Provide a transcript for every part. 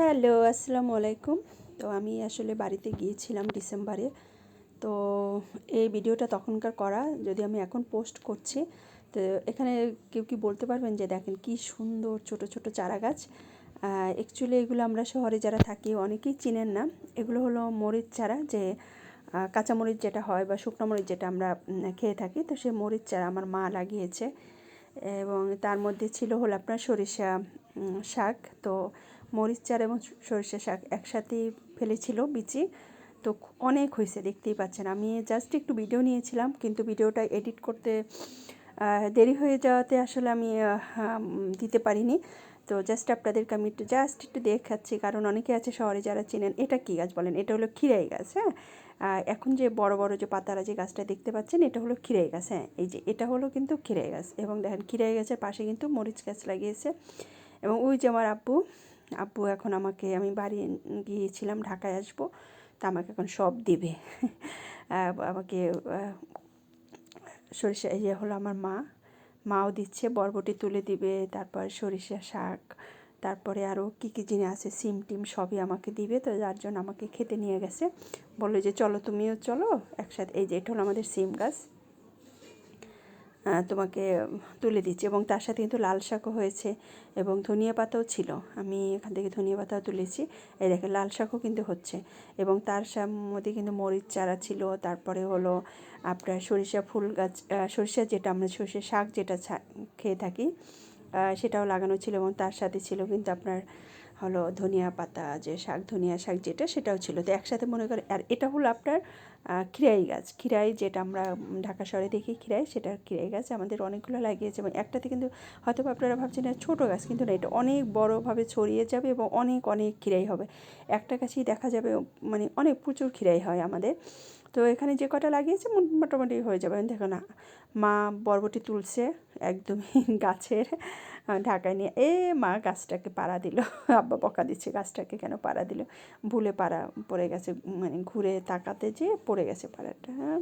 Hello, আসসালামু আলাইকুম। তো আমি আসলে বাড়িতে গিয়েছিলাম ডিসেম্বরে। তো এই ভিডিওটা তখনকার করা, যদি আমি এখন পোস্ট করছি, তো এখানে কেউ কি বলতে পারবেন যে দেখেন কি সুন্দর ছোট ছোট চারা গাছ। অ্যাকচুয়ালি এগুলো আমরা শহরে যারা থাকি অনেকেই চিনেন না। এগুলো হলো মরিচ চারা যে কাঁচা মরিচ যেটা হয় বা শুকনো মরিচ যেটা আমরা খেয়ে থাকি, তো সেই মরিচ চারা আমার মা লাগিয়েছে। এবং তার মধ্যে ছিল হলো আপনার সরিষা শাক। তো মরিচ, চার এবং সরিষা শাক একসাথেই ফেলেছিল বিচি। তো অনেক হয়েছে, দেখতেই পাচ্ছেন। আমি জাস্ট একটু ভিডিও নিয়েছিলাম, কিন্তু ভিডিওটা এডিট করতে দেরি হয়ে যাওয়াতে আসলে আমি দিতে পারিনি। তো জাস্ট আপনাদেরকে আমি একটু জাস্ট একটু দেখাচ্ছি, কারণ অনেকে আছে শহরে যারা চেনেন, এটা কী গাছ বলেন? এটা হলো খিরাই গাছ হ্যাঁ? এখন যে বড় বড় যে পাতারা যে গাছটা দেখতে পাচ্ছেন, এটা হলো খিরাই গাছ। হ্যাঁ এই যে এটা হলো কিন্তু খিরাই গাছ। এবং দেখেন খিরাই গাছের পাশে কিন্তু মরিচ গাছ লাগিয়েছে। এবং ওই যে আমার আব্বু আব্বু এখন আমাকে, আমি বাড়ি গিয়েছিলাম, ঢাকায় আসব, তা আমাকে এখন সব দিবে। আমাকে সরিষা ইয়ে হলো আমার মা। মাও দিচ্ছে, বরবটি তুলে দিবে, তারপর সরিষা শাক তারপরে আরও কী কী জিনিস আছে? সিম টিম সবই আমাকে দিবে, তো যার জন্য আমাকে খেতে নিয়ে গেছে। বলল যে, চলো তুমিও চলো, একসাথে এই যে, এটা হলো আমাদের সিম গাছ। তোমাকে তুলে দিচ্ছি। এবং তার সাথে কিন্তু লাল শাকও হয়েছে এবং ধনিয়া পাতাও ছিল। আমি এখান থেকে ধনিয়া পাতাও তুলেছি। এই দেখেন, লাল শাকও কিন্তু হচ্ছে। এবং তার মধ্যে কিন্তু মরিচ চারা ছিল। তারপরে হলো আপনার সরিষা ফুল গাছ সরিষা যেটা, আমরা সরিষা শাক যেটা খেয়ে থাকি। সেটাও লাগানো ছিল এবং তার সাথে ছিল কিন্তু আপনার হলো ধনিয়া পাতা, যে শাক, ধনিয়া শাক যেটা, সেটাও ছিল। তো একসাথে মনে করে আর এটা হলো আপনার খিরাই গাছ। খিরাই যেটা আমরা ঢাকা শহরে দেখি খিরাই, সেটা খিরাই গাছ আমাদের অনেকগুলো লাগিয়েছে এবং একটাতে কিন্তু হয়তো আপনারা ভাবছেন ছোটো গাছ, কিন্তু না, এটা অনেক বড়োভাবে ছড়িয়ে যাবে এবং অনেক অনেক খিরাই হবে। একটা গাছেই দেখা যাবে মানে অনেক প্রচুর খিরাই হয় আমাদের। তো এখানে যে কটা লাগিয়েছে মোটামুটি হয়ে যাবে। দেখো না, মা বরবটি তুলছে একদমই গাছের। ঢাকায় নিয়ে, এ মা গাছটাকে পাড়া দিল। আব্বা বকা দিচ্ছে, গাছটাকে কেন পাড়া দিল? ভুলে পাড়া পড়ে গেছে মানে ঘুরে তাকাতে যে পড়ে গেছে পাড়াটা। হ্যাঁ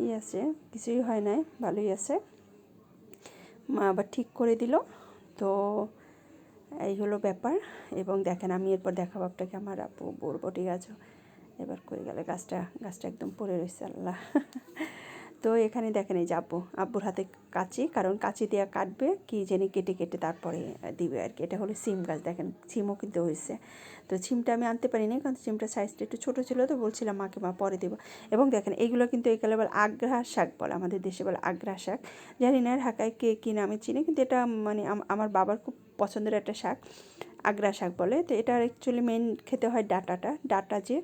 ই আছে, কিছুই হয় নাই, ভালোই আছে। মা আবার ঠিক করে দিল। তো এই হলো ব্যাপার। এবং দেখেন, আমি এরপর দেখাবো আপনাকে আমার আপু বরবটি গাছও এবার করে গেলে, গাছটা গাছটা একদম পড়ে রয়েছে আল্লাহ। তো এখানে দেখেন এই যে আব্বু, আব্বুর হাতে কাচি, কারণ কাচি দিয়ে কাটবে, কি জানি কেটে কেটে তারপরে দিবে আর কি। এটা হলো সিম গাছ, দেখেন সিমও কিন্তু হয়েছে তো সিমটা আমি আনতে পারিনি কারণ সিমটা সাইজটা একটু ছোটো ছিল, তো বলছিলাম মাকে, মা, পরে দেবো। এবং দেখেন এইগুলো কিন্তু এখানে বলে আগ্রা শাক বলে, আমাদের দেশে বলে আগ্রা শাক। জানি না ঢাকায় কে কী নামে চিনি, কিন্তু এটা মানে আমার বাবার খুব পছন্দের একটা শাক। আগ্রা শাক বলে। তো এটা অ্যাকচুয়ালি মেন খেতে হয় ডাটাটা। ডাটা যে,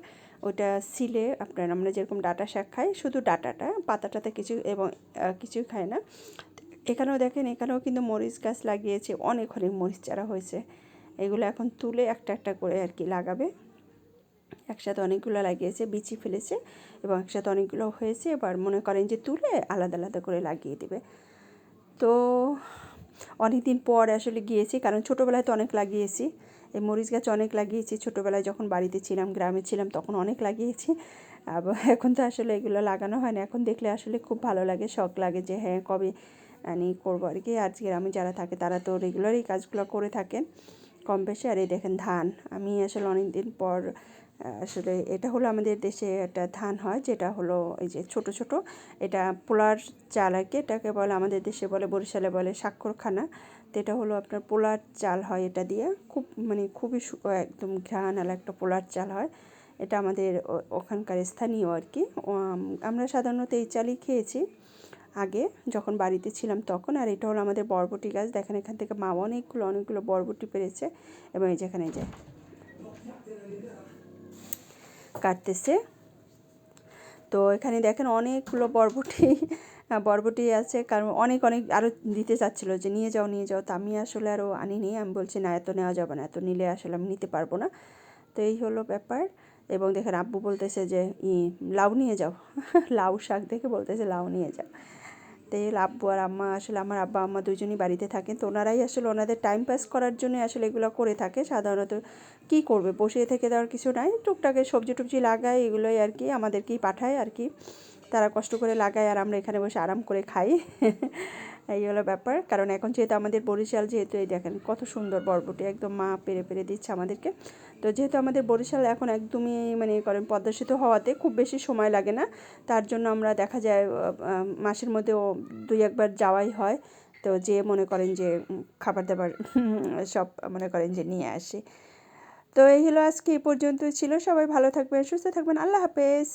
ওটা সিলে আপনার আমরা যেরকম ডাটা শাক খাই, শুধু ডাটাটা, পাতাটাতে কিছু এবং কিছুই খায় না। এখানেও দেখেন, এখানেও কিন্তু মরিচ গাছ লাগিয়েছে, অনেক অনেক মরিচ চারা হয়েছে। এগুলো এখন তুলে একটা একটা করে আর কি লাগাবে। একসাথে অনেকগুলো লাগিয়েছে, বিচি ফেলেছে এবং একসাথে অনেকগুলো হয়েছে। এবার মনে করেন যে তুলে আলাদা আলাদা করে লাগিয়ে দেবে। তো অনেক দিন পর আসলে গিয়েছি, কারণ ছোটোবেলায় তো অনেক লাগিয়েছি। এই মরিচ গাছ অনেক লাগিয়েছি। ছোটোবেলায় যখন বাড়িতে ছিলাম, গ্রামে ছিলাম, তখন অনেক লাগিয়েছি। আবার এখন তো আসলে এগুলো লাগানো হয় না। এখন দেখলে আসলে খুব ভালো লাগে, শখ লাগে যে হ্যাঁ কবে আমি করব আর কি। আজকে গ্রামে যারা থাকে, তারা তো রেগুলারই কাজগুলো করে থাকেন কম বেশি। আর এই দেখেন ধান, আমি আসলে অনেক দিন পর আসলে এটা হলো আমাদের দেশে একটা ধান হয়, যেটা হলো এই যে ছোট ছোট। এটা পোলার চাল আর কি এটাকে বলে, আমাদের দেশে বলে, বরিশালে বলে স্বাক্ষরখানা। তো এটা হলো আপনার পোলার চাল হয় এটা দিয়ে। খুব মানে খুবই একদম ঘ্রাণালা একটা পোলার চাল হয়। এটা আমাদের ওখানকার স্থানীয় আর কি। আমরা সাধারণত এই চালই খেয়েছি আগে, যখন বাড়িতে ছিলাম তখন। আর এটা হলো আমাদের বরবটি গাছ। দেখেন এখান থেকে মা অনেকগুলো অনেকগুলো বরবটি পেরেছে। এবং এই যেখানে যায় কাটতেছে। তো এখানে দেখেন অনেকগুলো বরবটি বরবটি আছে। কারণ অনেক অনেক আরও দিতে চাচ্ছিলো যে, নিয়ে যাও নিয়ে যাও। তো আমি আসলে আরও আনিনি। আমি বলছি, না, এত নেওয়া যাবে না। এত নিলে আসলে আমি নিতে পারব না। তো এই হলো ব্যাপার। এবং দেখেন আব্বু বলতেছে যে, ই, লাউ নিয়ে যাও। লাউ শাক দেখে বলতেছে, লাউ নিয়ে যাও। তেল আব্বু আর আম্মা আসলে আমার আব্বা আম্মা দুজনই বাড়িতে থাকেন। তো ওনারাই আসলে ওনাদের টাইম পাস করার জন্য আসলে এগুলো করে থাকে। সাধারণত কি করবে? বসে থেকে দেওয়ার কিছু নাই। টুকটাকে সবজি টুবজি লাগায়, এগুলোই আর কি আমাদেরকেই পাঠায় আর কি। তারা কষ্ট করে লাগায় আর আমরা এখানে বসে আরাম করে খাই। এই হলো ব্যাপার। কারণ এখন যেহেতু আমাদের বরিশাল যেহেতু এই দেখেন কত সুন্দর বরবটি, একদম মা পেরে পেরে দিচ্ছে আমাদেরকে। তো যেহেতু আমাদের বরিশাল এখন একদমই মানে করেন পদ্মা সেতু হওয়াতে খুব বেশি সময় লাগে না, তার জন্য আমরা দেখা যায় মাসের মধ্যেও দুই একবার যাওয়াই হয়। তো যে মনে করেন যে খাবার দাবার সব মনে করেন যে নিয়ে আসে। তো এই হলো আজকে এই পর্যন্তই ছিল। সবাই ভালো থাকবেন, সুস্থ থাকবেন। আল্লাহ হাফেজ।